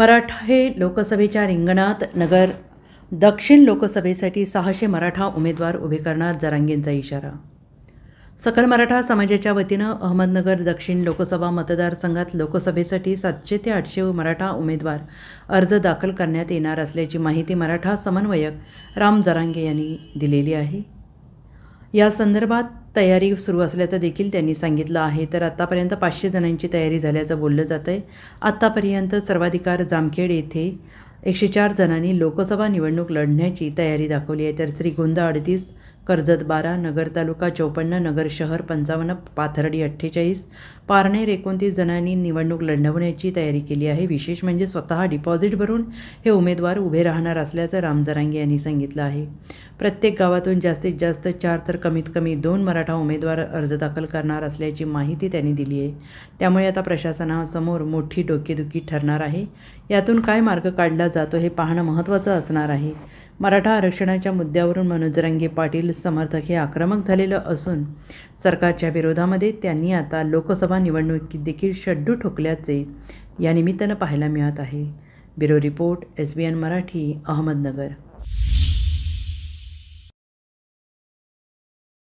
मराठा हे लोकसभेच्या रिंगणात नगर दक्षिण लोकसभेसाठी सहाशे मराठा उमेदवार उभे करणार जरांगेंचा इशारा. सकल मराठा समाजाच्या वतीनं अहमदनगर दक्षिण लोकसभा मतदारसंघात लोकसभेसाठी सातशे ते आठशे मराठा उमेदवार अर्ज दाखल करण्यात येणार असल्याची माहिती मराठा समन्वयक राम जरांगे यांनी दिलेली आहे. या संदर्भात तयारी सुरू असल्याचं देखील त्यांनी सांगितलं आहे. तर आत्तापर्यंत पाचशे जणांची तयारी झाल्याचं बोललं जातं आहे आत्तापर्यंत सर्वाधिकार जामखेड येथे एकशे चार जणांनी लोकसभा निवडणूक लढण्याची तयारी दाखवली आहे. तर श्रीगोंदा अडतीस कर्जत बारा नगर तालुका चौपन्न नगर शहर पंचावन्न पाथर्डी अठ्ठेचाळीस पारनेर एकोणतीस जणांनी निवडणूक लढवण्याची तयारी केली आहे. विशेष म्हणजे स्वतः डिपॉझिट भरून हे उमेदवार उभे राहणार असल्याचं रामजरांगे यांनी सांगितलं आहे. प्रत्येक गावातून जास्तीत जास्त चार तर कमीत कमी दोन मराठा उमेदवार अर्ज दाखल करणार असल्याची माहिती त्यांनी दिली आहे. त्यामुळे आता प्रशासनासमोर मोठी डोकेदुखी ठरणार आहे. यातून काय मार्ग काढला जातो हे पाहणं महत्त्वाचं असणार आहे. मराठा आरक्षणाच्या मुद्द्यावरून मनोजरंगे पाटील समर्थक हे आक्रमक झालेलं असून सरकारच्या विरोधामध्ये त्यांनी आता लोकसभा निवडणुकीत देखील शड्डू ठोकल्याचे या निमित्तानं पाहायला मिळत आहे. Bureau report S B N Marathi Ahmednagar.